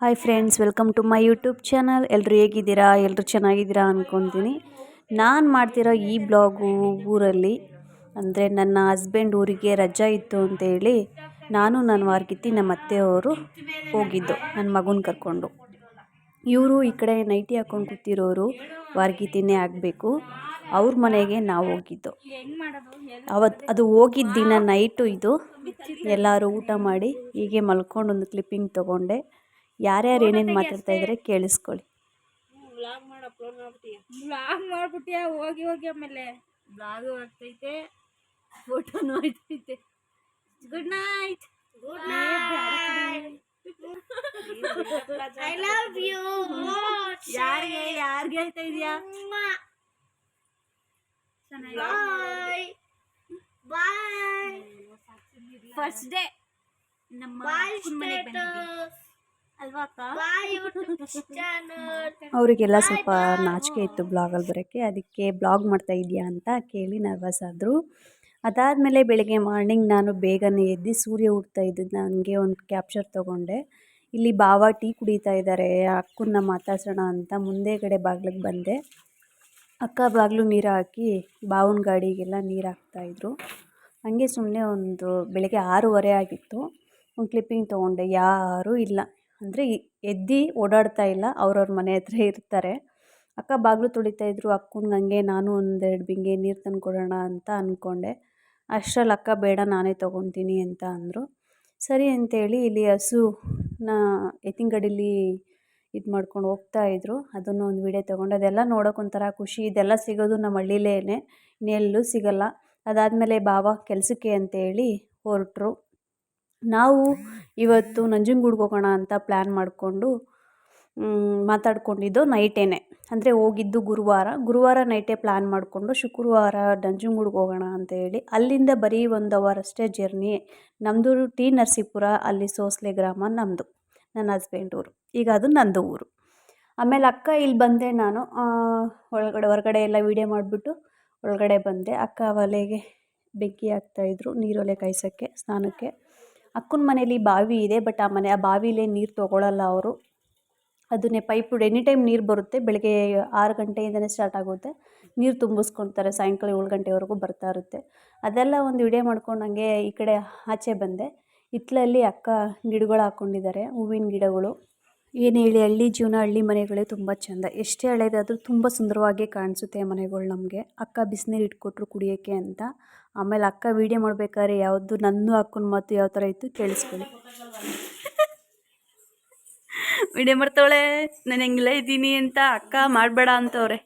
Hi friends welcome to my YouTube channel ಎಲ್ಲರೂ ಹೇಗಿದ್ದೀರಾ? ಎಲ್ಲರೂ ಚೆನ್ನಾಗಿದ್ದೀರಾ ಅಂದ್ಕೊತೀನಿ ನಾನು ಮಾಡ್ತಿರೋ ಈ ಬ್ಲಾಗು ಊರಲ್ಲಿ, ಅಂದರೆ ನನ್ನ ಹಸ್ಬೆಂಡ್ ಊರಿಗೆ ರಜಾ ಇತ್ತು ಅಂತೇಳಿ, ನಾನು ನನ್ನ ವಾರ್ಗಿತ್ತಿ ನಮ್ಮ ಅತ್ತೆಯವರು ಹೋಗಿದ್ದು, ನನ್ನ ಮಗುನ ಕರ್ಕೊಂಡು. ಇವರು ಈ ಕಡೆ ನೈಟಿ ಹಾಕ್ಕೊಂಡು ಕೂತಿರೋರು ವಾರ್ಗಿತಿನೇ ಆಗಬೇಕು. ಅವ್ರ ಮನೆಗೆ ನಾವು ಹೋಗಿದ್ದು. ಅವತ್ತು ಅದು ಹೋಗಿದ್ದ ದಿನ ನೈಟು ಇದು. ಎಲ್ಲರೂ ಊಟ ಮಾಡಿ ಹೀಗೆ ಮಲ್ಕೊಂಡು ಒಂದು ಕ್ಲಿಪ್ಪಿಂಗ್ ತೊಗೊಂಡೆ. ಯಾರ್ಯಾರು ಏನೇನು ಮಾತಾಡ್ತಾ ಇದ್ದಾರೆ ಕೇಳಿಸ್ಕೊಳ್ಳಿ. ಬ್ಲಾಗ್ ಮಾಡಿ ಅಪ್ಲೋಡ್ ಮಾಡ್ಬಿಟ್ಟಿಯಾ ಬ್ಲಾಗ್ ಮಾಡ್ಬಿಟ್ಟಿಯಾ ಹೋಗಿ ಹೋಗಿ ಆಮೇಲೆ ಬ್ಲಾಗ್ ಆಗ್ತೈತೆ ಫೋಟೋನು ಆಗ್ತೈತೆ good night good night I love you ಯಾರಿಗೆ ಯಾರಿಗೆ ಹೇಳ್ತಾ ಇದೀಯಾ? ಬಾಯ್ ಬಾಯ್ ಫಸ್ಟ್ ಡೇ ನಮ್ಮ ಮನೆಗೆ ಅಕ್ಕ ಅವರಿಗೆಲ್ಲ ಸ್ವಲ್ಪ ನಾಚಿಕೆ ಇತ್ತು ಬ್ಲಾಗಲ್ಲಿ ಬರೋಕ್ಕೆ. ಅದಕ್ಕೆ ಬ್ಲಾಗ್ ಮಾಡ್ತಾ ಇದೆಯಾ ಅಂತ ಕೇಳಿ ನರ್ವಸ್ ಆದರು. ಅದಾದಮೇಲೆ ಬೆಳಗ್ಗೆ ಮಾರ್ನಿಂಗ್ ನಾನು ಬೇಗನೆ ಎದ್ದು ಸೂರ್ಯ ಹುಡ್ತಾ ಇದ್ದಿದ್ದು ನನಗೆ ಒಂದು ಕ್ಯಾಪ್ಚರ್ ತೊಗೊಂಡೆ. ಇಲ್ಲಿ ಬಾವ ಟೀ ಕುಡಿತಾ ಇದ್ದಾರೆ. ಅಕ್ಕನ್ನ ಮಾತಾಡ್ಸೋಣ ಅಂತ ಮುಂದೆಗಡೆ ಬಾಗ್ಲಿಗೆ ಬಂದೆ. ಅಕ್ಕ ಬಾಗಿಲು ನೀರು ಹಾಕಿ ಬಾವನ ಗಾಡಿಗೆಲ್ಲ ನೀರು ಹಾಕ್ತಾಯಿದ್ರು ಹಾಗೆ ಸುಮ್ಮನೆ ಒಂದು ಬೆಳಗ್ಗೆ ಆರೂವರೆ ಆಗಿತ್ತು. ಒಂದು ಕ್ಲಿಪ್ಪಿಂಗ್ ತೊಗೊಂಡೆ. ಯಾರೂ ಇಲ್ಲ. ಅಂದರೆ ಎದ್ದು ಓಡಾಡ್ತಾ ಇಲ್ಲ, ಅವ್ರವ್ರ ಮನೆ ಹತ್ರ ಇರ್ತಾರೆ. ಅಕ್ಕ, ಬಾಗಿಲು ತುಳಿತಾ ಇದ್ರು ಅಕ್ಕಂಗೆ ನಾನು ಒಂದೆರಡು ಬಿಂಗೆ ನೀರು ತಂದು ಕೊಡೋಣ ಅಂತ ಅಂದ್ಕೊಂಡೆ ಅಷ್ಟರಲ್ಲಿ ಅಕ್ಕ, ಬೇಡ, ನಾನೇ ತೊಗೊತೀನಿ ಅಂತ ಅಂದರು. ಸರಿ ಅಂತೇಳಿ ಇಲ್ಲಿ ಹಸುನ ಎತ್ತಿನ ಗಾಡೀಲಿ ಇದು ಮಾಡ್ಕೊಂಡು ಹೋಗ್ತಾ ಇದ್ರು. ಅದನ್ನು ಒಂದು ವೀಡಿಯೋ ತೊಗೊಂಡು, ಅದೆಲ್ಲ ನೋಡೋಕೆ ಒಂಥರ ಖುಷಿ. ಇದೆಲ್ಲ ಸಿಗೋದು ನಮ್ಮ ಹಳ್ಳಿಲೇ ಇನ್ನೆಲ್ಲೂ ಸಿಗೋಲ್ಲ. ಅದಾದಮೇಲೆ ಬಾವ ಕೆಲಸಕ್ಕೆ ಅಂತೇಳಿ ಹೊರಟ್ರು. ನಾವು ಇವತ್ತು ನಂಜನಗೂಡ್ಗೆ ಹೋಗೋಣ ಅಂತ ಪ್ಲ್ಯಾನ್ ಮಾಡಿಕೊಂಡು ಮಾತಾಡ್ಕೊಂಡಿದ್ದು ನೈಟೇನೆ ಅಂದರೆ ಹೋಗಿದ್ದು ಗುರುವಾರ. ಗುರುವಾರ ನೈಟೇ ಪ್ಲ್ಯಾನ್ ಮಾಡಿಕೊಂಡು ಶುಕ್ರವಾರ ನಂಜನಗೂಡ್ಗೆ ಹೋಗೋಣ ಅಂತ ಹೇಳಿ, ಅಲ್ಲಿಂದ ಬರೀ ಒಂದು ಅವರ್ ಅಷ್ಟೇ ಜರ್ನಿ ನಮ್ಮದು ಟಿ ನರಸೀಪುರ, ಅಲ್ಲಿ ಸೋಸ್ಲೆ ಗ್ರಾಮ ನಮ್ಮದು ನನ್ನ ಹಸ್ಬೆಂಡ್ ಊರು. ಈಗ ಅದು ನಂದು ಊರು. ಆಮೇಲೆ ಅಕ್ಕ ಇಲ್ಲಿ ಬಂದೆ ನಾನು ಒಳಗಡೆ, ಹೊರಗಡೆ ಎಲ್ಲ ವೀಡಿಯೋ ಮಾಡಿಬಿಟ್ಟು ಒಳಗಡೆ ಬಂದೆ. ಅಕ್ಕ ಒಲೆಗೆ ಬೆಂಕಿ ಹಾಕ್ತಾಯಿದ್ರು ನೀರೊಲೆ ಕಾಯಿಸೋಕ್ಕೆ, ಸ್ನಾನಕ್ಕೆ. ಅಕ್ಕನ ಮನೇಲಿ ಬಾವಿ ಇದೆ, ಬಟ್ ಆ ಮನೆ, ಆ ಬಾವಿಲೇ ನೀರು ತೊಗೊಳಲ್ಲ ಅವರು. ಅದನ್ನೇ ಪೈಪ್ ಎನಿ ಟೈಮ್ ನೀರು ಬರುತ್ತೆ, ಬೆಳಗ್ಗೆ ಆರು ಗಂಟೆಯಿಂದನೇ ಸ್ಟಾರ್ಟ್ ಆಗುತ್ತೆ. ನೀರು ತುಂಬಿಸ್ಕೊತಾರೆ, ಸಾಯಂಕಾಲ ಏಳು ಗಂಟೆವರೆಗೂ ಬರ್ತಾ ಇರುತ್ತೆ. ಅದೆಲ್ಲ ಒಂದು ವಿಡಿಯೋ ಮಾಡ್ಕೊಂಡು ಹಂಗೆ ಈ ಕಡೆ ಆಚೆ ಬಂದೆ. ಹಿತ್ತಲಲ್ಲಿ ಅಕ್ಕ ಗಿಡಗಳು ಹಾಕ್ಕೊಂಡಿದ್ದಾರೆ ಹೂವಿನ ಗಿಡಗಳು. ಏನು ಹೇಳಿ, ಹಳ್ಳಿ ಜೀವನ, ಹಳ್ಳಿ ಮನೆಗಳೇ ತುಂಬ ಚೆಂದ. ಎಷ್ಟೇ ಹಳೇದಾದರೂ ತುಂಬ ಸುಂದರವಾಗಿ ಕಾಣಿಸುತ್ತೆ ಮನೆಗಳು ನಮಗೆ. ಅಕ್ಕ ಬಿಸಿನೀರು ಇಟ್ಕೊಟ್ರು ಕುಡಿಯೋಕ್ಕೆ ಅಂತ. ಆಮೇಲೆ ಅಕ್ಕ ವೀಡಿಯೋ ಮಾಡ್ಬೇಕಾದ್ರೆ ಯಾವುದು ನನ್ನ ಅಕ್ಕನ ಮಾತು ಯಾವ ಥರ ಇತ್ತು ಕೇಳಿಸ್ಕೊಳ್ಳಿ. ವಿಡಿಯೋ ಮಾಡ್ತಾವಳೆ, ನಾನು ಹೆಂಗಿಲ್ಲ ಇದ್ದೀನಿ ಅಂತ ಅಕ್ಕ ಮಾಡಬೇಡ ಅಂತವ್ರೆ.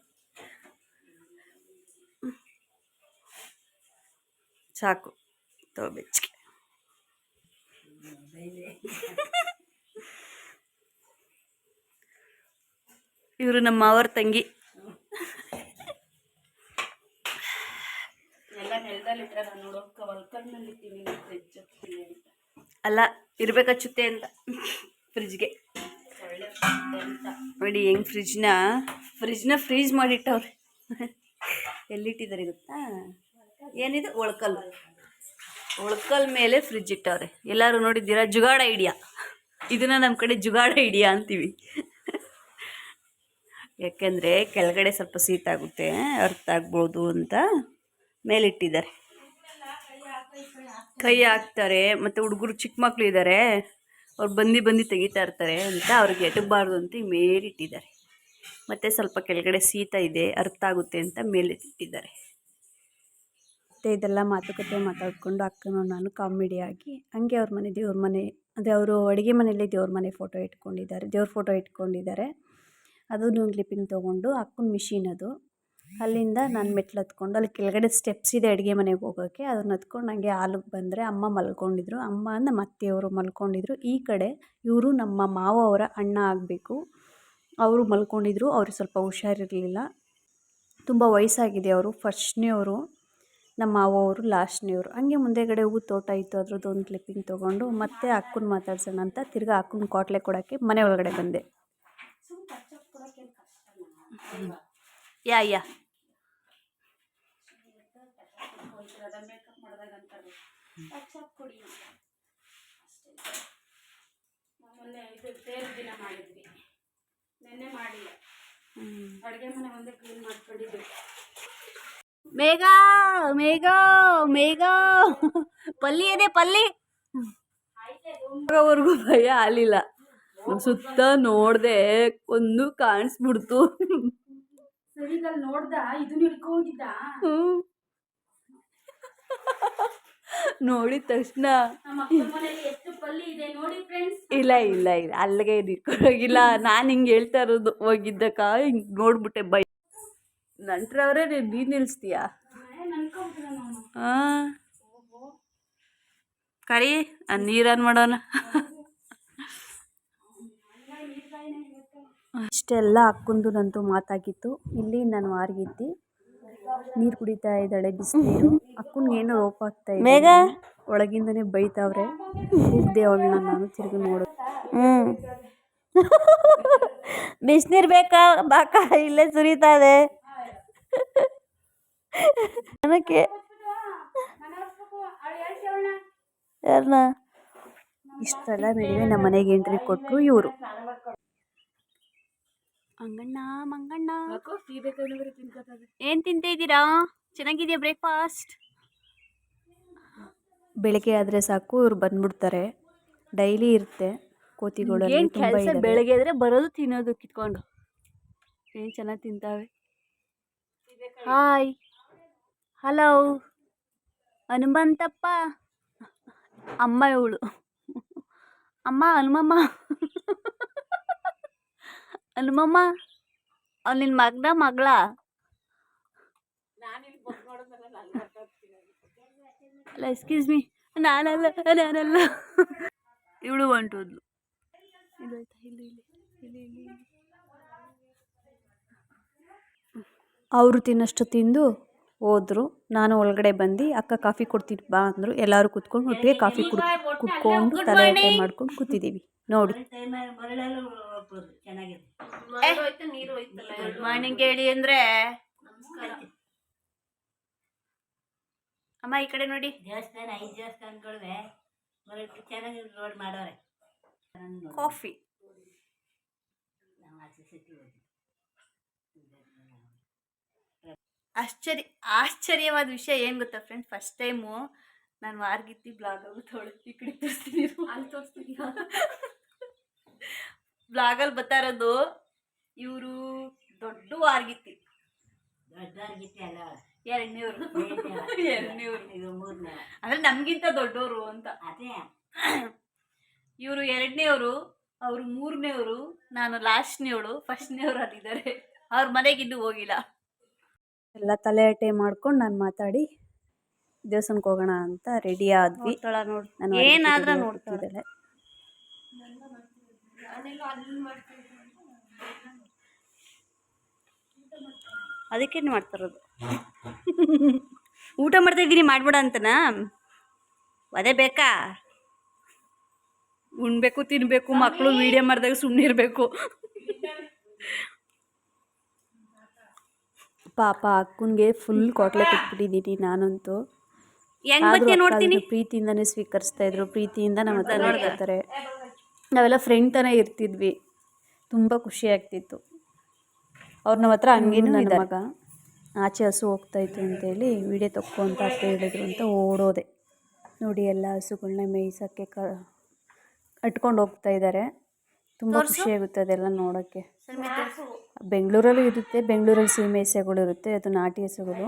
ಸಾಕು. ತೋ, ಬೆಚ್ಚಿಗೆ. ಇವರು ನಮ್ಮ ಅವರ ತಂಗಿ ಅಲ್ಲ ಇರ್ಬೇಕಚ್ಚುತ್ತೆ ಅಂತ. ಫ್ರಿಜ್ಗೆ ನೋಡಿ ಹೆಂಗ್ ಫ್ರಿಜ್ನ ಫ್ರಿಜ್ನ ಫ್ರೀಜ್ ಮಾಡಿಟ್ಟವ್ರೆ. ಎಲ್ಲಿಟ್ಟಿದ್ದಾರೆ ಗೊತ್ತಾ? ಏನಿದೆ? ಒಳ್ಕಲ್ ಒಳ್ಕಲ್ ಮೇಲೆ ಫ್ರಿಜ್ ಇಟ್ಟವ್ರೆ. ಎಲ್ಲರೂ ನೋಡಿದ್ದೀರಾ? ಜುಗಾಡ ಐಡಿಯಾ. ಇದನ್ನ ನಮ್ಮ ಕಡೆ ಜುಗಾಡ ಐಡಿಯಾ ಅಂತೀವಿ. ಯಾಕೆಂದರೆ ಕೆಳಗಡೆ ಸ್ವಲ್ಪ ಸೀಟ್ ಆಗುತ್ತೆ, ಅರ್ಥ ಆಗ್ಬೋದು ಅಂತ ಮೇಲಿಟ್ಟಿದ್ದಾರೆ. ಕೈ ಹಾಕ್ತಾರೆ, ಮತ್ತು ಹುಡುಗರು ಚಿಕ್ಕ ಮಕ್ಕಳು ಇದ್ದಾರೆ ಅವ್ರು ಬಂದು ಬಂದು ತೆಗಿತಾ ಇರ್ತಾರೆ ಅಂತ ಅವ್ರಿಗೆ ಎಟಬಾರ್ದು ಅಂತ ಮೇಲಿಟ್ಟಿದ್ದಾರೆ. ಮತ್ತು ಸ್ವಲ್ಪ ಕೆಳಗಡೆ ಸೀತ ಇದೆ, ಅರ್ಥ ಆಗುತ್ತೆ ಅಂತ ಮೇಲೆ ಇಟ್ಟಿದ್ದಾರೆ ಮತ್ತು ಇದೆಲ್ಲ ಮಾತುಕತೆ ಮಾತಾಡಿಕೊಂಡು ಅಕ್ಕನೂ ನಾನು ಕಾಮಿಡಿಯಾಗಿ ಹಂಗೆ ಅವ್ರ ಮನೆ ದೇವ್ರ ಮನೆ ಅಂದರೆ ಅವರು ಅಡುಗೆ ಮನೆಯಲ್ಲಿ ದೇವ್ರ ಮನೆ ಫೋಟೋ ಇಟ್ಕೊಂಡಿದ್ದಾರೆ, ದೇವ್ರ ಫೋಟೋ ಇಟ್ಕೊಂಡಿದ್ದಾರೆ. ಅದನ್ನು ಕ್ಲಿಪ್ಪಿಂಗ್ ತೊಗೊಂಡು ಅಕ್ಕನ ಮಿಷಿನ್ ಅದು. ಅಲ್ಲಿಂದ ನಾನು ಮೆಟ್ಲು ಹತ್ಕೊಂಡು, ಅಲ್ಲಿ ಕೆಳಗಡೆ ಸ್ಟೆಪ್ಸ್ ಇದೆ ಅಡುಗೆ ಮನೆಗೆ ಹೋಗೋಕ್ಕೆ ಅದನ್ನ ಹತ್ಕೊಂಡು ಹಂಗೆ ಹಾಲಿಗೆ ಬಂದರೆ ಅಮ್ಮ ಮಲ್ಕೊಂಡಿದ್ರು. ಅಮ್ಮ ನಮ್ಮ ಅತ್ತೆಯವರು ಮಲ್ಕೊಂಡಿದ್ರು. ಈ ಕಡೆ ಇವರು ನಮ್ಮ ಮಾವ ಅವರ ಅಣ್ಣ ಆಗಬೇಕು. ಅವರು ಮಲ್ಕೊಂಡಿದ್ರು, ಅವ್ರಿಗೆ ಸ್ವಲ್ಪ ಹುಷಾರಿರಲಿಲ್ಲ. ತುಂಬ ವಯಸ್ಸಾಗಿದೆ ಅವರು, ಫಸ್ಟ್ನೇವರು, ನಮ್ಮ ಮಾವ ಅವರು ಲಾಸ್ಟ್ನೇವರು. ಹಂಗೆ ಮುಂದೆಗಡೆ ಹೂ ತೋಟ ಇತ್ತು, ಅದ್ರದ್ದು ಒಂದು ಕ್ಲಿಪ್ಪಿಂಗ್ ತೊಗೊಂಡು ಮತ್ತೆ ಅಕ್ಕನ ಮಾತಾಡ್ಸೋಣ ಅಂತ ತಿರ್ಗಾ ಅಕ್ಕನ ಕೊಟ್ಲೆ ಕೊಡೋಕ್ಕೆ ಮನೆ ಒಳಗಡೆ ಬಂದೆ. ಯಾ ಯಾ ಮೊನ್ನೆ ಇದು ತೇರು ದಿನ ಮಾಡಿದ್ವಿ ನೆನ್ನೆ ಮಾಡಿಲ್ಲ ಅಡುಗೆ ಮನೆ ಒಂದೇ ಕ್ಲೀನ್ ಮೇಘ ಮೇಘ ಮೇಘ. ಪಲ್ಲಿ ಇದೆ ಪಲ್ಲಿ. ಅವ್ರಿಗೂ ಭಯ ಆಗಲಿಲ್ಲ. ಸುತ್ತ ನೋಡ್ದೆ ಒಂದು ಕಾಣಿಸ್ಬಿಡ್ತು. ನೋಡ್ದ ತಕ್ಷಣ ಇಲ್ಲ ಇಲ್ಲ ಇಲ್ಲ ಅಲ್ಲಿಗೆ ಹೋಗಿಲ್ಲ. ನಾನು ಹಿಂಗೆ ಹೇಳ್ತಾ ಇರೋದು ಹೋಗಿದ್ದಕ್ಕ ಹಿಂಗೆ ನೋಡ್ಬಿಟ್ಟೆ ಬೈ ನಂಟ್ರವ್ರೆ ನೀನು ನಿಲ್ಲಿಸ್ತೀಯಾ ಹಾಂ ಕರಿ ನೀರನ್ ಮಾಡೋಣ. ಇಷ್ಟೆಲ್ಲ ಅಕ್ಕಂದು ನಂದು ಮಾತಾಗಿತ್ತು. ಇಲ್ಲಿ ನಾನು ವಾರ್ಗಿದ್ದಿ ನೀರು ಕುಡಿತಾ ಇದ್ದಾಳೆ ಬಿಸಿನೀರು. ಅಕ್ಕನಿಗೆ ಏನೋ ರೋಪ ಆಗ್ತಾ ಇದೆ ಒಳಗಿಂದನೇ ಬೈತಾವ್ರೆ. ಕೂಗ್ದೆ ಅವಳನ್ನ ನಾನು ತಿರುಗಿ ನೋಡು. ಹ್ಞೂ ಬಿಸಿನೀರು ಬೇಕಾ? ಬಾಕ? ಇಲ್ಲೇ ಸುರಿತಾ ಇದೆ. ಯಾರನ್ನ ಇಷ್ಟೆಲ್ಲ ನಡುವೆ ನಮ್ಮ ಮನೆಗೆ ಎಂಟ್ರಿ ಕೊಟ್ಟರು ಇವರು. ಮಂಗಣ್ಣ. ಮಂಗಣ್ಣ ಏನು ತಿಂತಾ ಇದ್ದೀರಾ? ಚೆನ್ನಾಗಿದೆಯಾ ಬ್ರೇಕ್ಫಾಸ್ಟ್ ಬೆಳಗ್ಗೆ ಆದರೆ ಸಾಕು ಇವ್ರು ಬಂದ್ಬಿಡ್ತಾರೆ. ಡೈಲಿ ಇರುತ್ತೆ ಕೋತಿಗಳು ಏನ್ ಕೆಲಸ ಕೆಲ್ಸ ಬೆಳಗ್ಗೆ ಆದ್ರೆ ಬರೋದು ತಿನ್ನೋದು ಕಿತ್ಕೊಂಡು. ಏನು ಚೆನ್ನಾಗಿ ತಿಂತಾವೆ? Hi hello Hanumanthappa. ಅಮ್ಮ ಇವಳು. ಅಮ್ಮ ಹನುಮಮ್ಮ. ಹನುಮಮ್ಮ ಅವ್ನು ನಿನ್ನ ಮಗನ ಮಗಳ. ಅಲ್ಲ ಎಕ್ಸ್ಕ್ಯೂಸ್ ಮೀ ನಾನಲ್ಲ ನಾನಲ್ಲ. ಇವಳು ಹೊಂಟೋದ್ಲು ಇಲ್ಲಿ ಆಯ್ತಾ ಇಲ್ಲಿ ಇಲ್ಲಿ ಇಲ್ಲಿ ಇಲ್ಲಿ ಇಲ್ಲಿ. ಅವರು ತಿನ್ನಷ್ಟು ತಿಂದು ಹೋದ್ರು. ನಾನು ಒಳಗಡೆ ಬಂದು ಅಕ್ಕ ಕಾಫಿ ಕೊಡ್ತೀನಿ ಬಾ ಅಂದರು. ಎಲ್ಲರೂ ಕುತ್ಕೊಂಡು ಒಟ್ಟಿಗೆ ಕಾಫಿ ಕುಡ್ ಕುಡ್ಕೊಂಡು ತಲೆ ಮಾಡ್ಕೊಂಡು ಕೂತಿದ್ದೀವಿ. ನೋಡಿ. ಗುಡ್ ಮಾರ್ನಿಂಗ್ ಹೇಳಿ ಅಂದ್ರೆ ಅಮ್ಮ ಈ ಕಡೆ ನೋಡಿ. ದೇವಸ್ಥಾನ ಐದು ದೇವಸ್ಥಾನಗಳಿವೆ. ಚೆನ್ನಾಗಿ ರೋಡ್ ಮಾಡೋರೆ. ಕಾಫಿ ಆಶ್ಚರ್ಯ ಆಶ್ಚರ್ಯವಾದ ವಿಷಯ ಏನು ಗೊತ್ತಾ ಫ್ರೆಂಡ್ ಫಸ್ಟ್ ಟೈಮು ನಾನು ವಾರ್ಗಿತ್ತಿ ಬ್ಲಾಗ್ ಆಗುತ್ತವಳು ಈ ಕಡೆ ತೋರಿಸ್ತೀನಿ. ಅಲ್ಲಿ ಬ್ಲಾಗಲ್ಲಿ ಬರ್ತಾ ಇರೋದು ಇವರು ದೊಡ್ಡ ವಾರ್ಗಿತ್ತಿ. ಅಲ್ಲ? ಎರಡನೇವ್ರು. ಎರಡ್ನೇವ್ರು. ಎರಡನೇವ್ರು. ಇದು ಮೂರನೇ. ಅಂದ್ರೆ ನಮಗಿಂತ ದೊಡ್ಡವರು ಅಂತ. ಅದೇ. ಇವರು ಎರಡನೇವರು ಅವರು ಮೂರನೇವರು ನಾನು ಲಾಸ್ಟ್ನೇವಳು ಫಸ್ಟ್ನೇವ್ರು ಅಲ್ಲಿದ್ದಾರೆ. ಅವ್ರ ಮನೆಗೆ ಇನ್ನೂ ಹೋಗಿಲ್ಲ. ಎಲ್ಲ ತಲೆ ಅಟೆ ಮಾಡ್ಕೊಂಡು ನಾನು ಮಾತಾಡಿ ದೇವಸ್ಥಾನಕ್ಕೆ ಹೋಗೋಣ ಅಂತ ರೆಡಿ ಆದ್ವಿ. ಏನಾದ್ರೂ ನೋಡ್ತಿದ್ದಾಳೆ ಅದಕ್ಕೇನು ಮಾಡ್ತಾರದು? ಊಟ ಮಾಡ್ತಾ ಇದ್ದೀನಿ ಮಾಡ್ಬೇಡ ಅಂತನಾ? ಅದೇ ಬೇಕಾ? ಉಣ್ಬೇಕು ತಿನ್ಬೇಕು ಮಕ್ಕಳು ವಿಡಿಯೋ ಮಾಡಿದಾಗ ಸುಮ್ಮನೆ ಇರಬೇಕು. ಪಾಪ ಅಕ್ಕನ್ಗೆ ಫುಲ್ ಕೊಟ್ಲೆ ಕೊಟ್ಬಿಟ್ಟಿದ್ದೀನಿ ನಾನಂತೂ. ಪ್ರೀತಿಯಿಂದಾನೇ ಅದನ್ನ ಪ್ರೀತಿಯಿಂದನೇ ಸ್ವೀಕರಿಸ್ತಾ ಇದ್ರು. ಪ್ರೀತಿಯಿಂದ ನಮ್ಮ ಹತ್ರ ನೋಡ್ಕೊತಾರೆ ನಾವೆಲ್ಲ ಫ್ರೆಂಡ್ ತನ ಇರ್ತಿದ್ವಿ. ತುಂಬ ಖುಷಿ ಆಗ್ತಿತ್ತು. ಅವ್ರು ನಮ್ಮ ಹತ್ರ ಹಂಗೇನು ಮಗ ಆಚೆ ಹಸು ಹೋಗ್ತಾಯಿತ್ತು ಅಂತೇಳಿ ವಿಡಿಯೋ ತಕ್ಕೋ ಅಂತ ಅಷ್ಟೇ ಹೇಳಿದ್ರು ಅಂತ ಓಡೋದೆ. ನೋಡಿ ಎಲ್ಲ ಹಸುಗಳನ್ನ ಮೇಯ್ಸೋಕ್ಕೆ ಕ ಕಟ್ಕೊಂಡು ಹೋಗ್ತಾ ಇದ್ದಾರೆ. ತುಂಬ ಖುಷಿಯಾಗುತ್ತೆ ಅದೆಲ್ಲ ನೋಡೋಕ್ಕೆ. ಬೆಂಗಳೂರಲ್ಲೂ ಇರುತ್ತೆ ಬೆಂಗಳೂರಲ್ಲಿ ಸೀಮೆ ಹಸುಗಳು ಇರುತ್ತೆ ಅದು ನಾಟಿ ಹಸುಗಳು.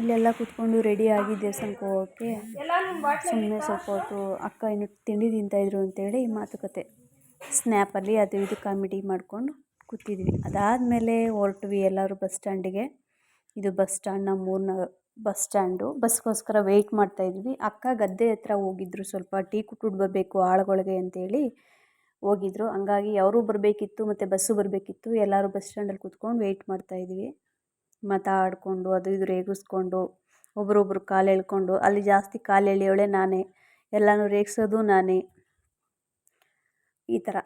ಇಲ್ಲೆಲ್ಲ ಕುತ್ಕೊಂಡು ರೆಡಿ ಆಗಿ ದೇವಸ್ಥಾನಕ್ಕೆ ಹೋಗೋಕ್ಕೆ ಸುಮ್ಮನೆ ಸ್ವಲ್ಪ ಹೊತ್ತು ಅಕ್ಕ ಇನ್ನು ತಿಂಡಿ ತಿಂತಾಯಿದ್ರು ಅಂತೇಳಿ ಮಾತುಕತೆ. ಸ್ನ್ಯಾಪಲ್ಲಿ ಅದು ಇದು ಕಾಮಿಡಿ ಮಾಡ್ಕೊಂಡು ಕೂತಿದ್ವಿ. ಅದಾದಮೇಲೆ ಹೊರಟ್ವಿ ಎಲ್ಲರೂ ಬಸ್ ಸ್ಟ್ಯಾಂಡಿಗೆ ಇದು ಬಸ್ ಸ್ಟ್ಯಾಂಡ್ ನಮ್ಮ ಊರಿನ ಬಸ್ ಸ್ಟ್ಯಾಂಡು ಬಸ್ಗೋಸ್ಕರ ವೆಯ್ಟ್ ಮಾಡ್ತಾಯಿದ್ವಿ ಅಕ್ಕ ಗದ್ದೆ ಹತ್ರ ಹೋಗಿದ್ರು ಸ್ವಲ್ಪ ಟೀ ಕುಟ್ಬಿಟ್ಟು ಬರಬೇಕು ಆಳುಗಳಿಗೆ ಅಂತೇಳಿ ಹೋಗಿದ್ರು. ಹಂಗಾಗಿ ಅವರು ಬರಬೇಕಿತ್ತು ಮತ್ತು ಬಸ್ಸು ಬರಬೇಕಿತ್ತು. ಎಲ್ಲರೂ ಬಸ್ ಸ್ಟ್ಯಾಂಡಲ್ಲಿ ಕೂತ್ಕೊಂಡು ವೆಯ್ಟ್ ಮಾಡ್ತಾಯಿದ್ವಿ ಮಾತಾಡಿಕೊಂಡು, ಅದು ಇದು ರೇಗಿಸ್ಕೊಂಡು, ಒಬ್ರೊಬ್ರು ಕಾಲು ಎಳ್ಕೊಂಡು, ಅಲ್ಲಿ ಜಾಸ್ತಿ ಕಾಲು ಎಳೆಯೋಳೆ ನಾನೇ, ಎಲ್ಲನೂ ರೇಗಿಸೋದು ನಾನೇ. ಈ ಥರ.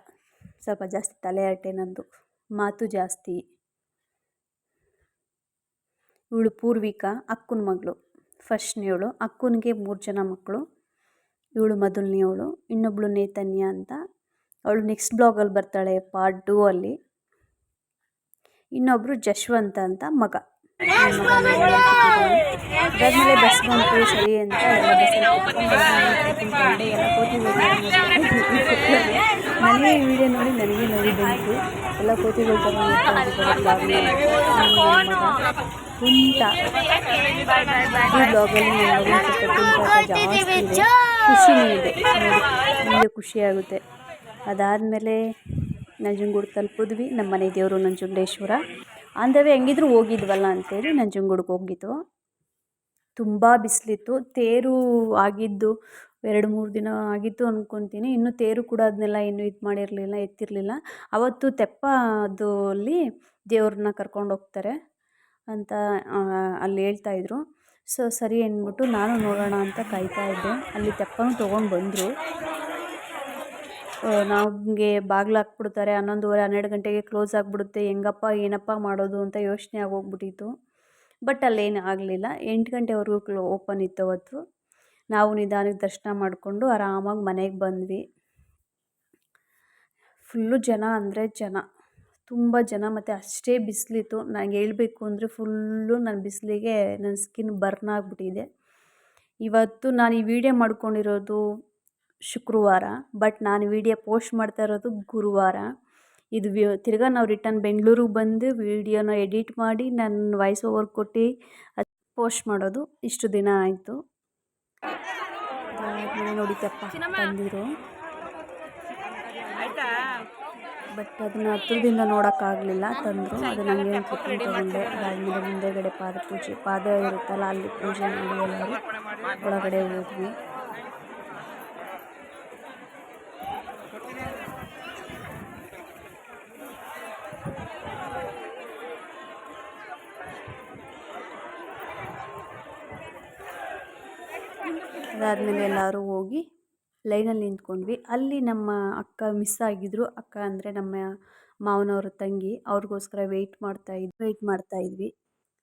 ಸ್ವಲ್ಪ ಜಾಸ್ತಿ ತಲೆ ಅಟ್ಟೆ ನಂದು. ಮಾತು ಜಾಸ್ತಿ. ಇವಳು ಪೂರ್ವಿಕಾ, ಅಕ್ಕನ ಮಗಳು. ಫಸ್ಟ್ನೇವಳು ಅಕ್ಕನಿಗೆ ಮೂರು ಜನ ಮಕ್ಕಳು ಇವಳು ಮೊದಲನೇವಳು ಇನ್ನೊಬ್ಬಳು ನೇತನ್ಯ ಅಂತ. ಅವಳು ನೆಕ್ಸ್ಟ್ ಬ್ಲಾಗಲ್ಲಿ ಬರ್ತಾಳೆ ಪಾರ್ಟ್ ಟೂ ಅಲ್ಲಿ. ಇನ್ನೊಬ್ಬರು ಜಶ್ವಂತ ಅಂತ ಮಗ. ಅದಾದ್ಮೇಲೆ ಬಸ್ ಬಂತು, ಸರಿ ಅಂತ ಎಲ್ಲ ಕೋತಿಗಳು ನನಗೆ ಈ ನೋಡಿ, ನನಗೆ ನೋಡಿ ಬಂತು. ಎಲ್ಲ ಕೋತಿಗಳು ತಗೊಂಡು ಖುಷಿ ಬ್ಲಾಗಲ್ಲಿ ಜಾಸ್ತಿ ಇದೆ ಇದೆ ನಮಗೆ ಖುಷಿಯಾಗುತ್ತೆ ಅದಾದಮೇಲೆ ನಂಜನಗೂಡು ತಲುಪಿದ್ವಿ. ನಮ್ಮ ಮನೆ ದೇವರು ನಂಜುಂಡೇಶ್ವರ. ಅಂದವೇ ಹೆಂಗಿದ್ರು ಹೋಗಿದ್ವಲ್ಲ ಅಂತೇಳಿ ನಂಜನಗೂಡಿಗೆ ಹೋಗಿದ್ದು ತುಂಬ ಬಿಸಿಲಿತ್ತು. ತೇರು ಆಗಿದ್ದು ಎರಡು ಮೂರು ದಿನ ಆಗಿತ್ತು ಅಂದ್ಕೊತೀನಿ ಇನ್ನೂ ತೇರು ಕೂಡ ಅದನ್ನೆಲ್ಲ ಇನ್ನೂ ಇದು ಮಾಡಿರಲಿಲ್ಲ, ಎತ್ತಿರಲಿಲ್ಲ. ಅವತ್ತು ತೆಪ್ಪ ಅದು ದೇವ್ರನ್ನ ಕರ್ಕೊಂಡು ಹೋಗ್ತಾರೆ ಅಂತ ಅಲ್ಲಿ ಹೇಳ್ತಾಯಿದ್ರು ಸೊ ಸರಿ ಅಂದ್ಬಿಟ್ಟು ನಾನು ನೋಡೋಣ ಅಂತ ಕಾಯ್ತಾ ಇದ್ದೆ. ಅಲ್ಲಿ ತೆಪ್ಪನೂ ತೊಗೊಂಡು ಬಂದರು. ನಮಗೆ ಬಾಗಿಲು ಹಾಕ್ಬಿಡ್ತಾರೆ, ಹನ್ನೊಂದುವರೆ, ಹನ್ನೆರಡು ಗಂಟೆಗೆ ಕ್ಲೋಸ್ ಆಗಿಬಿಡುತ್ತೆ, ಹೆಂಗಪ್ಪ, ಏನಪ್ಪ ಮಾಡೋದು ಅಂತ ಯೋಚನೆ ಆಗೋಗ್ಬಿಟ್ಟಿತ್ತು. ಬಟ್ ಅಲ್ಲೇನು ಆಗಲಿಲ್ಲ. ಎಂಟು ಗಂಟೆವರೆಗೂ ಕ್ಲೋ ಓಪನ್ ಇತ್ತು ಅವತ್ತು. ನಾವು ನಿಧಾನಕ್ಕೆ ದರ್ಶನ ಮಾಡಿಕೊಂಡು ಆರಾಮಾಗಿ ಮನೆಗೆ ಬಂದ್ವಿ. ಫುಲ್ಲು ಜನ ಅಂದರೆ ಜನ. ತುಂಬ ಜನ ಮತ್ತು ಅಷ್ಟೇ ಬಿಸಿಲಿತ್ತು. ನನಗೆ ಹೇಳಬೇಕು ಅಂದರೆ ಫುಲ್ಲು ನನ್ನ ಬಿಸಿಲಿಗೆ ನನ್ನ ಸ್ಕಿನ್ ಬರ್ನ್ ಆಗಿಬಿಟ್ಟಿದೆ. ಇವತ್ತು ನಾನು ಈ ವಿಡಿಯೋ ಮಾಡ್ಕೊಂಡಿರೋದು ಶುಕ್ರವಾರ ಬಟ್ ನಾನು ವಿಡಿಯೋ ಪೋಸ್ಟ್ ಮಾಡ್ತಾ ಇರೋದು ಗುರುವಾರ. ಇದು ತಿರ್ಗ ತಿರ್ಗಾ ನಾವು ರಿಟರ್ನ್ ಬೆಂಗಳೂರಿಗೆ ಬಂದು ವಿಡಿಯೋನ ಎಡಿಟ್ ಮಾಡಿ ನನ್ನ ವಾಯ್ಸ್ ಓವರ್ ಕೊಟ್ಟು ಅದು ಪೋಸ್ಟ್ ಮಾಡೋದು. ಇಷ್ಟು ದಿನ ಆಯಿತು. ನೋಡಿತಪ್ಪ ಬಂದಿರು. ತಂದಿರು ಬಟ್ ಅದನ್ನು ಹತ್ರದಿಂದ ನೋಡೋಕ್ಕಾಗಲಿಲ್ಲ ತಂದರು. ಅದು ನನಗೆ ತೊಗೊಂಡೆ. ಅದಾದಮೇಲೆ ಮುಂದೆಗಡೆ ಪಾದ ಪೂಜೆ ಪಾದ ಇರುತ್ತಲ್ಲ ಅಲ್ಲಿ ಪೂಜೆ ಮಾಡಿ ಎಲ್ಲರೂ ಒಳಗಡೆ ಹೋದ್ವಿ ಅದಾದಮೇಲೆ ಎಲ್ಲರೂ ಹೋಗಿ ಲೈನಲ್ಲಿ ನಿಂತ್ಕೊಂಡ್ವಿ. ಅಲ್ಲಿ ನಮ್ಮ ಅಕ್ಕ ಮಿಸ್ ಆಗಿದ್ರು. ಅಕ್ಕ ಅಂದರೆ ನಮ್ಮ ಮಾವನವ್ರ ತಂಗಿ. ಅವ್ರಿಗೋಸ್ಕರ ವೆಯ್ಟ್ ಮಾಡ್ತಾಯಿದ್ವಿ ವೆಯ್ಟ್ ಮಾಡ್ತಾಯಿದ್ವಿ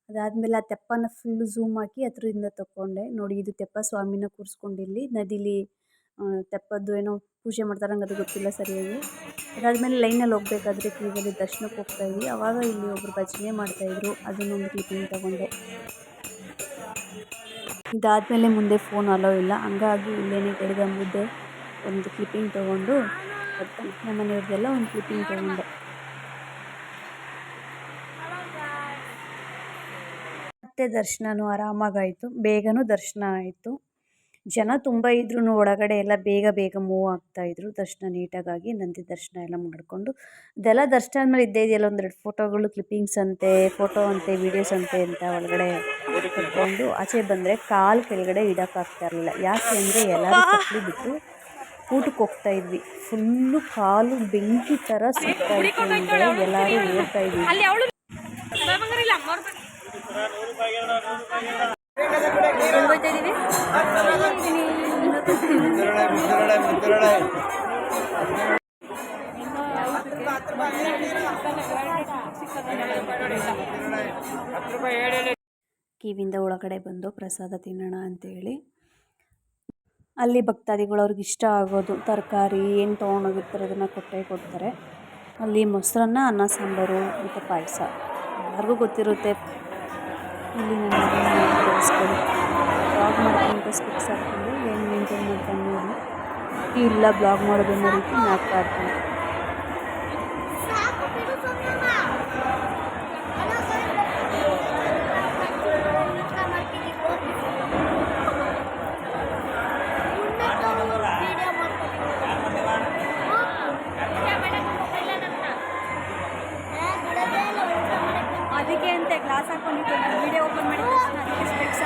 ಅದಾದಮೇಲೆ ಆ ತೆಪ್ಪನ ಫುಲ್ ಝೂಮ್ ಹಾಕಿ ಹತ್ರದಿಂದ ತಗೊಂಡೆ ನೋಡಿ ಇದು ತೆಪ್ಪ ಸ್ವಾಮಿನ ಕೂರಿಸ್ಕೊಂಡು ಇಲ್ಲಿ. ನದಿಲಿ ತೆಪ್ಪದ್ದು ಏನೋ ಪೂಜೆ ಮಾಡ್ತಾರೆ ನಂಗೆ ಅದು ಗೊತ್ತಿಲ್ಲ ಸರಿಯಾಗಿ. ಅದಾದಮೇಲೆ ಲೈನಲ್ಲಿ ಹೋಗ್ಬೇಕಾದ್ರೆ ಕ್ಯೂದಲ್ಲಿ ದರ್ಶನಕ್ಕೆ ಹೋಗ್ತಾ ಇದ್ವಿ. ಆವಾಗ ಇಲ್ಲಿ ಒಬ್ಬರು ಭಜನೆ ಮಾಡ್ತಾಯಿದ್ರು ಅದನ್ನೊಂದು ಕ್ಲಿಪ್ಪಿಂಗ್ ತಗೊಂಡೆ. ಇದಾದಮೇಲೆ ಮುಂದೆ ಫೋನ್ ಅಲೋ ಇಲ್ಲ. ಹಂಗಾಗಿ ಇಲ್ಲೇನೆ ಕೆಳಗೆ ಮುಂದೆ ಒಂದು ಕ್ಲಿಪ್ಪಿಂಗ್ ತೊಗೊಂಡು ನಮ್ಮ ಮನೆಯವ್ರದ್ದೆಲ್ಲ ಒಂದು ಕ್ಲಿಪ್ಪಿಂಗ್ ತೊಗೊಂಡೆ. ಮತ್ತೆ ದರ್ಶನನೂ ಆರಾಮಾಗಾಯಿತು. ಬೇಗನೂ ದರ್ಶನ ಆಯಿತು. ಜನ ತುಂಬ ಇದ್ರೂ ಒಳಗಡೆ ಎಲ್ಲ ಬೇಗ ಬೇಗ ಮೂವ್ ಆಗ್ತಾ ಇದ್ರು. ದರ್ಶನ ನೀಟಾಗಾಗಿ ನಂದಿ ದರ್ಶನ ಎಲ್ಲ ಮಾಡಿಕೊಂಡು ಇದೆಲ್ಲ ದರ್ಶನ ಆದಮೇಲೆ ಇದ್ದೇ ಇದೆಯಲ್ಲ ಒಂದೆರಡು ಫೋಟೋಗಳು ಕ್ಲಿಪ್ಪಿಂಗ್ಸ್ ಅಂತೆ ಫೋಟೋ ಅಂತೆ ವೀಡಿಯೋಸ್ ಅಂತೆ ಅಂತ ಒಳಗಡೆ ಕಟ್ಕೊಂಡು ಆಚೆ ಬಂದರೆ ಕಾಲು ಕೆಳಗಡೆ ಇಡೋಕ್ಕಾಗ್ತಾ ಇರಲಿಲ್ಲ. ಯಾಕೆ ಅಂದರೆ ಎಲ್ಲರೂ ಚಪ್ಪಲಿ ಬಿಟ್ಟು ಊಟಕ್ಕೆ ಹೋಗ್ತಾ ಇದ್ವಿ. ಫುಲ್ಲು ಕಾಲು ಬೆಂಕಿ ಥರ ಸುತ್ತಾ ಇತ್ತು ಎಲ್ಲರೂ ಓಡ್ತಾ ಇದ್ವಿ. ಕಿವಿಯಿಂದ ಒಳಗಡೆ ಬಂದು ಪ್ರಸಾದ ತಿನ್ನೋಣ ಅಂತೇಳಿ. ಅಲ್ಲಿ ಭಕ್ತಾದಿಗಳು ಅವ್ರಿಗೆ ಇಷ್ಟ ಆಗೋದು, ತರಕಾರಿ ಏನು ತೊಗೊಂಡೋಗಿರ್ತಾರೆ, ಅದನ್ನು ಕೊಟ್ಟೇ ಕೊಡ್ತಾರೆ. ಅಲ್ಲಿ ಮೊಸರನ್ನ, ಅನ್ನ, ಸಾಂಬಾರು ಮತ್ತು ಪಾಯಸ. ಎಲ್ಲರಿಗೂ ಗೊತ್ತಿರುತ್ತೆ. ಇಲ್ಲಿ ನಾನು ಬ್ಲಾಗ್ ಮಾಡ್ಕೊಂಡು ಸ್ಪಿಕ್ಸ್ ಹಾಕ್ಕೊಂಡು ಏನು ಮೇಂಟೈನ್ ಮಾಡ್ಕೊಂಡು ನೋಡಿ. ಇಲ್ಲ, ಬ್ಲಾಗ್ ಮಾಡೋದು ರೀತಿ ನಾಟಕ ಆಡ್ತೀನಿ. ಅದಕ್ಕೆ ಅಂತ ಗ್ಲಾಸ್ ಹಾಕೊಂಡಿದ್ದು, ನಾನು ವೀಡಿಯೋ ಓಪನ್ ಮಾಡಿದ ತಕ್ಷಣ ಅದಕ್ಕೆ ಸ್ಪೆಕ್ಸ್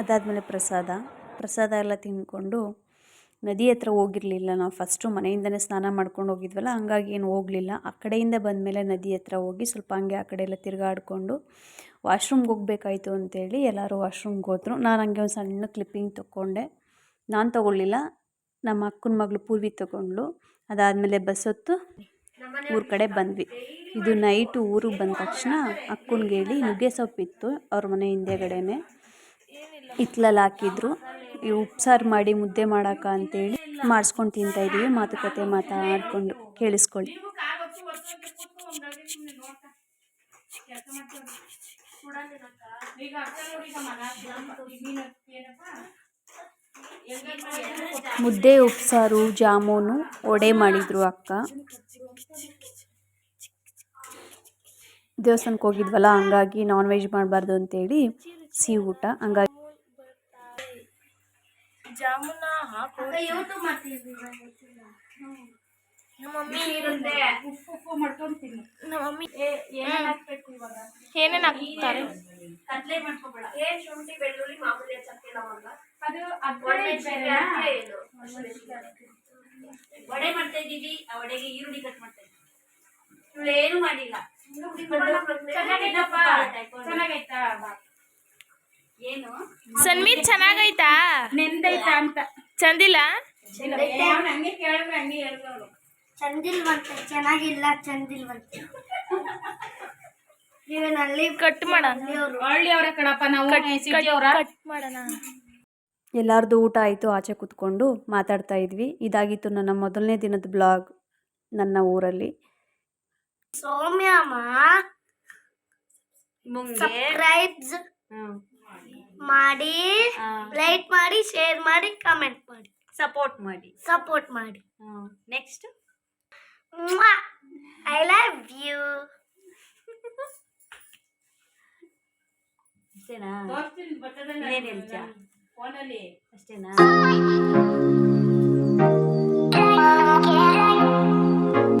ಅದಾದಮೇಲೆ ಪ್ರಸಾದ. ಪ್ರಸಾದ ಎಲ್ಲ ತಿಂದ್ಕೊಂಡು ನದಿ ಹತ್ರ ಹೋಗಿರಲಿಲ್ಲ ನಾವು. ಫಸ್ಟು ಮನೆಯಿಂದನೇ ಸ್ನಾನ ಮಾಡ್ಕೊಂಡು ಹೋಗಿದ್ವಲ್ಲ, ಹಂಗಾಗಿ ಏನು ಹೋಗಲಿಲ್ಲ. ಆ ಕಡೆಯಿಂದ ಬಂದಮೇಲೆ ನದಿ ಹತ್ರ ಹೋಗಿ ಸ್ವಲ್ಪ ಹಂಗೆ ಆ ಕಡೆ ಎಲ್ಲ ತಿರುಗಾಡ್ಕೊಂಡು ವಾಶ್ರೂಮ್ಗೆ ಹೋಗ್ಬೇಕಾಯ್ತು ಅಂತೇಳಿ ಎಲ್ಲರೂ ವಾಶ್ರೂಮ್ಗೆ ಹೋದರು. ನಾನು ಹಂಗೆ ಒಂದು ಸಣ್ಣ ಕ್ಲಿಪ್ಪಿಂಗ್ ತೊಗೊಂಡೆ. ನಾನು ತೊಗೊಳ್ಳಿಲ್ಲ ನಮ್ಮ ಅಕ್ಕನ ಮಗಳು ಪೂರ್ವಿ ತೊಗೊಂಡ್ಳು. ಅದಾದಮೇಲೆ ಬಸ್ ಹೊತ್ತು ಊರ ಕಡೆ ಬಂದ್ವಿ. ಇದು ನೈಟು ಊರಿಗೆ ಬಂದ ತಕ್ಷಣ ಅಕ್ಕನಿಗೆ ಹೇಳಿ ನುಗ್ಗೆ ಸೊಪ್ಪಿತ್ತು ಅವ್ರ ಮನೆ ಹಿಂದೆಗಡೆನೆ. ಹಿತ್ಲಲ್ಲಿ ಹಾಕಿದ್ರು. ಈ ಉಪ್ಸಾರು ಮಾಡಿ ಮುದ್ದೆ ಮಾಡೋಕೆ ಅಂತೇಳಿ ಮಾಡಿಸ್ಕೊಂಡು ತಿಂತಾಯಿದ್ದೀವಿ ಮಾತುಕತೆ ಮಾತಾಡಿಕೊಂಡು ಕೇಳಿಸ್ಕೊಳ್ಳಿ. ಮುದ್ದೆ ಉಪ್ಸಾರು ಜಾಮೂನು ಒಡೆ ಮಾಡಿದ್ರು ಅಕ್ಕ. ದೇವಸ್ಥಾನಕ್ಕೆ ಹೋಗಿದ್ವಲ್ಲ ಹಂಗಾಗಿ ನಾನ್ ವೆಜ್ ಮಾಡಬಾರ್ದು ಅಂತೇಳಿ ಸಿಹಿ ಊಟ. ಹಂಗಾಗಿ ಜಾಮೂನ ಹಾಕು ನಮ್ಮ ಮಮ್ಮಿ ನಮ್ಮ ಮಮ್ಮಿ ಏನೇನು ಹಾಕ್ತಾರೆ? ಕತ್ಲೆ ಮಾಡ್ಕೊಬೇಡ. ಏನ್ ಶುಂಠಿ ಬೆಳ್ಳುಳ್ಳಿ ಮಾಮೂಲಿ ಚಕ್ಕೆ ಲವಂಗ ವಡೆ ಮಾಡ್ತಾ ಇದ್ದೀವಿ ಆ ವಡೆಗೆ ಈರುಳ್ಳಿ ಕಟ್ ಮಾಡ್ತಾ ಇದ್ದೀವಿ. ಇವಳು ಏನು ಮಾಡಿಲ್ಲ. ಚೆನ್ನಾಗೈತಾ? ಏನು? ಚೆನ್ನಾಗೈತಾ? ನೆಂದೈತಾ ಅಂತ. ಚಂದಿಲ್ಲ ಹಂಗೆ ಕೇಳಿದ್ರೆ ಹಂಗೆ ಹೇಳ್ದವ್ಳು. ಚಂದಿಲ್ವಂತೆ ಚೆನ್ನಾಗಿಲ್ಲ ಚಂದಿಲ್ವಂತೆ. ಎಲ್ಲಾರ್ದು ಕಟ್ ಮಾಡ. ಹಳ್ಳಿ ಅವ್ರ ಕಣಪ್ಪ ನಾವು ಸಿಟಿ ಅವ್ರ? ಕಟ್ ಮಾಡೋಣ. ಎಲ್ಲರದು ಊಟ ಆಯಿತು ಆಚೆ ಕೂತ್ಕೊಂಡು ಮಾತಾಡ್ತಾ ಇದ್ವಿ. ಇದಾಗಿತ್ತು ನನ್ನ ಮೊದಲನೇ ದಿನದ ಬ್ಲಾಗ್ ನನ್ನ ಊರಲ್ಲಿ. ಸೌಮ್ಯಮ್ಮ ಸಬ್ಸ್ಕ್ರೈಬ್ಸ್ ಮಾಡಿ ಲೈಕ್ ಮಾಡಿ ಶೇರ್ ಮಾಡಿ ಕಮೆಂಟ್ ಮಾಡಿ. ಸಪೋರ್ಟ್ ಮಾಡಿ. ಸಪೋರ್ಟ್ ಮಾಡಿ. ನೆಕ್ಸ್ಟ್ ಐ ಲವ್ ಯು ಅಷ್ಟೇನಾ? ತೋರಿಸ್ತೀನಿ ಬರ್ತದಲ್ಲ ಇನ್ನೇನ್ ಹೇಳ್ತೀಯ? ಫೋನಲ್ಲಿ ಅಷ್ಟೇನಾ?